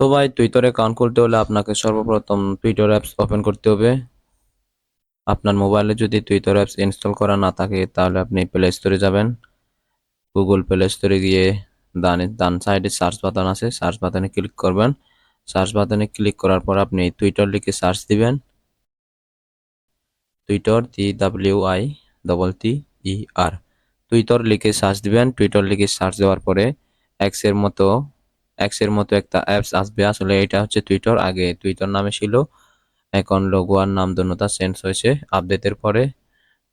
তো ভাই Twitter account খুলতে হলে আপনাকে সর্বপ্রথম টুইটার অ্যাপস ওপেন করতে হবে। আপনার মোবাইলে যদি টুইটার অ্যাপস ইনস্টল করা না থাকে, তাহলে আপনি প্লে স্টোরে যাবেন। গুগল প্লে স্টোরে গিয়ে ডান ডান সাইডে সার্চ বাটন আছে সার্চ বাটনে ক্লিক করবেন। সার্চ বাটনে ক্লিক করার পর আপনি টুইটার লিখে সার্চ দিবেন। Twitter T W I double T E R Twitter লিখে সার্চ দিবেন। টুইটার লিখে সার্চ দেওয়ার পরে এক্সের মতো এক্সের মতো একটা অ্যাপস আসবে। আসলে এটা হচ্ছে টুইটার আগে টুইটার নামে ছিল। এখন লোগো আর নাম দুটোটা চেঞ্জ হয়েছে আপডেটের পরে।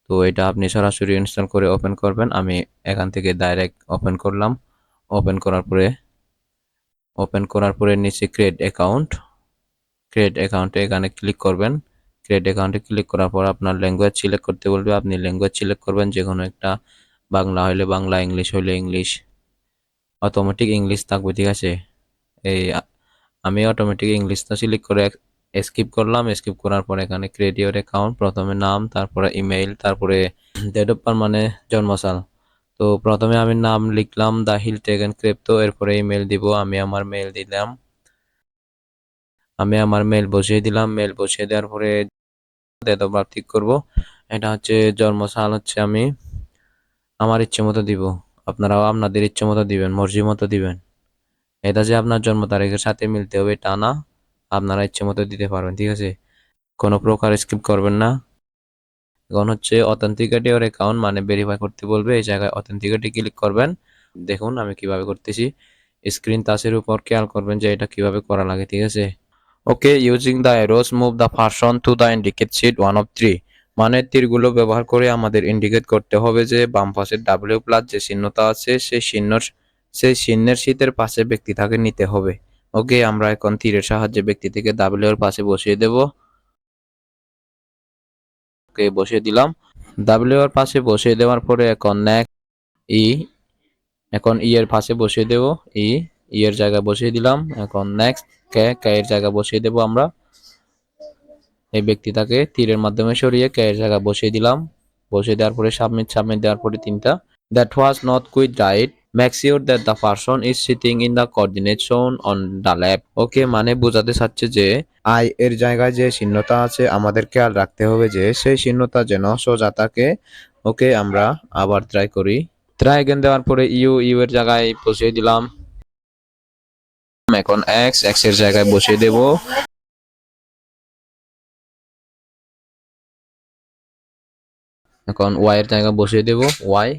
তো এটা আপনি সরাসরি ইনস্টল করে ওপেন করবেন। আমি এখান থেকে ডাইরেক্ট ওপেন করলাম। ওপেন করার পরে ওপেন করার পরে নিচে ক্রিয়েট অ্যাকাউন্ট ক্রিয়েট অ্যাকাউন্টে এখানে ক্লিক করবেন। ক্রিয়েট অ্যাকাউন্টে ক্লিক করার পর আপনার ল্যাঙ্গুয়েজ সিলেক্ট করতে বলবে। আপনি ল্যাঙ্গুয়েজ সিলেক্ট করবেন। যে কোনো একটা বাংলা হলে বাংলা, ইংলিশ হলে ইংলিশ। অটোমেটিক ইংলিশ থাকবে, ঠিক আছে? এই আমি অটোমেটিক ইংলিশটা সিলেক্ট করে স্কিপ করলাম স্কিপ করার পরে এখানে ক্রেডিওর অ্যাকাউন্ট প্রথমে নাম, তারপরে ইমেইল তারপরে ডেট অফ বার্থ মানে জন্মসাল। তো প্রথমে আমি নাম লিখলাম দা হিল টেকেন ক্রেপ্টো এরপরে ইমেল দিব, আমি আমার মেল দিলাম। আমি আমার মেল বসিয়ে দিলাম মেল বসিয়ে দেওয়ার পরে ডেট অফ বার্থ ঠিক করব। এটা হচ্ছে জন্মসাল হচ্ছে আমি আমার ইচ্ছে মতো দিব। আপনারাও আপনাদের ইচ্ছে মতো দিবেন মর্জি মতো দিবেন। এটা যে আপনার জন্ম তারিখের সাথে মিলতে হবে, তা না। আপনারা ইচ্ছে মতো দিতে পারবেন, ঠিক আছে? কোনো প্রকার স্কিপ করবেন না। এখন হচ্ছে অথেন্টিকেট ইওর অ্যাকাউন্ট মানে ভেরিফাই করতে বলবে, এই জায়গায় অথেন্টিকেটে ক্লিক করবেন। দেখুন আমি কীভাবে করতেছি। স্ক্রিন টাচের উপর খেয়াল করবেন যে এটা কীভাবে করা লাগে, ঠিক আছে? Okay using the arrows move the person to the indicate seat one of three মানে তীরগুলো ব্যবহার করে আমাদের ইন্ডিকেট করতে হবে যে বাম পাশের ডাব্লিউ প্লাস যে চিহ্নটা আছে, সেই চিহ্নর, সেই চিহ্নের শীতের পাশে ব্যক্তি ব্যক্তিটাকে নিতে হবে। ওকে আমরা এখন তীরের সাহায্যে ব্যক্তিটিকে ডাব্লিউ এর পাশে বসিয়ে দেব। ওকে বসিয়ে দিলাম। ডাব্লিউ এর পাশে বসিয়ে দেওয়ার পরে এখন নেক ই এখন ই এর পাশে বসিয়ে দেব। ই ই এর জায়গায় বসিয়ে দিলাম। এখন নেক্সট কে কে এর জায়গায় বসিয়ে দেব আমরা। এই ব্যক্তি তাকে তীরের মাধ্যমে সরিয়ে কে এর জায়গায় বসিয়ে দিলাম। বসিয়ে দেওয়ার পরে সাবমিট সাবমিট দেওয়ার পরে তিনটা। That was not quite right sure that the person is sitting in the coordinate shown on the okay মানে বোঝাতে চাচ্ছে যে আই এর জায়গায় যে চিহ্নটা আছে, আমাদের খেয়াল রাখতে হবে যে, সেই চিহ্নটা যেন সোজা থাকে। ওকে আমরা আবার ট্রাই করি। ট্রাই এগেন দেওয়ার পরে ইউ ইউ এর জায়গায় বসিয়ে দিলাম। এখন এক্স এক্সের জায়গায় বসিয়ে দেব। এখন ওয়াই এর জায়গায় বসিয়ে দেব ওয়াই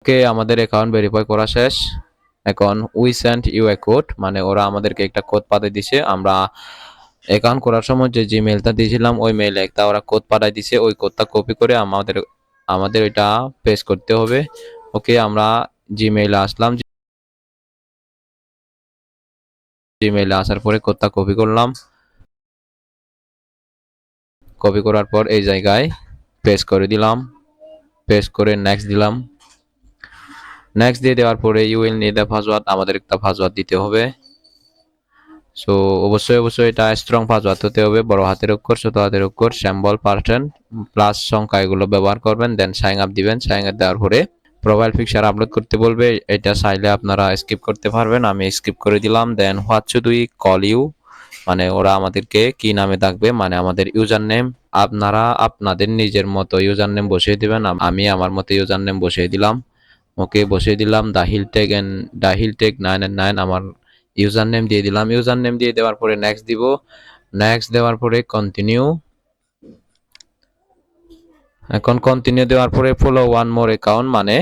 ওকে, আমাদের অ্যাকাউন্ট ভেরিফাই করা শেষ। এখন we sent you a code মানে ওরা আমাদেরকে একটা কোড পাঠিয়ে দিছে। আমরা অ্যাকাউন্ট করার সময় যে জিমেলটা দিয়েছিলাম, ওই মেইলে একটা ওরা কোড পাঠিয়ে দিছে। ওই কোডটা কপি করে আমাদের আমাদের ওইটা পেস্ট করতে হবে। ওকে, আমরা জিমেইলে আসলাম। জিমেইলে আসার পরে কোডটা কপি করলাম। কপি করার পর এই জায়গায় পেস্ট করে দিলাম পেস্ট করে নেক্সট দিলাম। নেক্সট দিয়ে দেওয়ার পরে you will need the password আমাদের একটা পাসওয়ার্ড দিতে হবে। সো অবশ্যই অবশ্যই এটা স্ট্রং পাসওয়ার্ড হতে হবে, বড় হাতের অক্ষর, ছোট হাতের অক্ষর স্যাম্বল পার্সেন্ট প্লাস সংখ্যা এগুলো ব্যবহার করবেন দেন সাইন আপ দিবেন। সাইন আপ দেওয়ার পরে প্রোফাইল পিকচার আপলোড করতে বলবে, এটা চাইলে আপনারা স্কিপ করতে পারবেন, আমি স্কিপ করে দিলাম। Then what should call you মানে ওরা আমাদেরকে কি নামে ডাকবে? মানে আমাদের ইউজার নেম আপনারা আপনাদের নিজের মতো ইউজার নেম বসিয়ে দিবেন। আমি আমার মতো ইউজার নেম বসিয়ে দিলাম। ওকে, বসিয়ে দিলাম। Dahil tech and Dahil tech nine and nine আমার ইউজার নেম দিয়ে দিলাম। ইউজার নেম দিয়ে দেওয়ার পরে নেক্সট দিব। নেক্সট দেওয়ার পরে কন্টিনিউ এখন কন্টিনিউ দেওয়ার পরে ফলো ওয়ান মোর অ্যাকাউন্ট মানে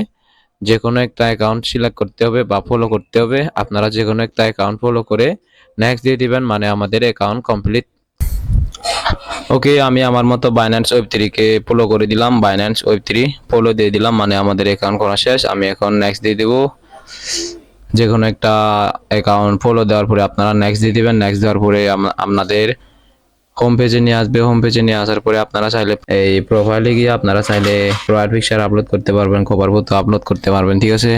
যে কোনো একটা অ্যাকাউন্ট সিলেক্ট করতে হবে বা ফলো করতে হবে। আপনারা যে কোনো একটা অ্যাকাউন্ট ফলো করে নেক্সট দিয়ে দিবেন মানে আমাদের অ্যাকাউন্ট কমপ্লিট ওকে আমি আমার মতো বাইন্যান্স ওয়েব থ্রিকে ফলো করে দিলাম বাইন্যান্স ওয়েব থ্রি ফলো দিয়ে দিলাম মানে আমাদের অ্যাকাউন্ট করা শেষ। আমি এখন নেক্সট দিয়ে দেবো। যে কোনো একটা অ্যাকাউন্ট ফলো দেওয়ার পরে আপনারা নেক্সট দিয়ে দিবেন নেক্সট দেওয়ার পরে আপনাদের হোম পেজে নিয়ে আসবে। হোম পেজে নিয়ে আসার পরে আপনারা চাইলে এই প্রোফাইলে গিয়ে আপনারা চাইলে প্রোফাইল পিকচার আপলোড করতে পারবেন খবর আপলোড করতে পারবেন, ঠিক আছে?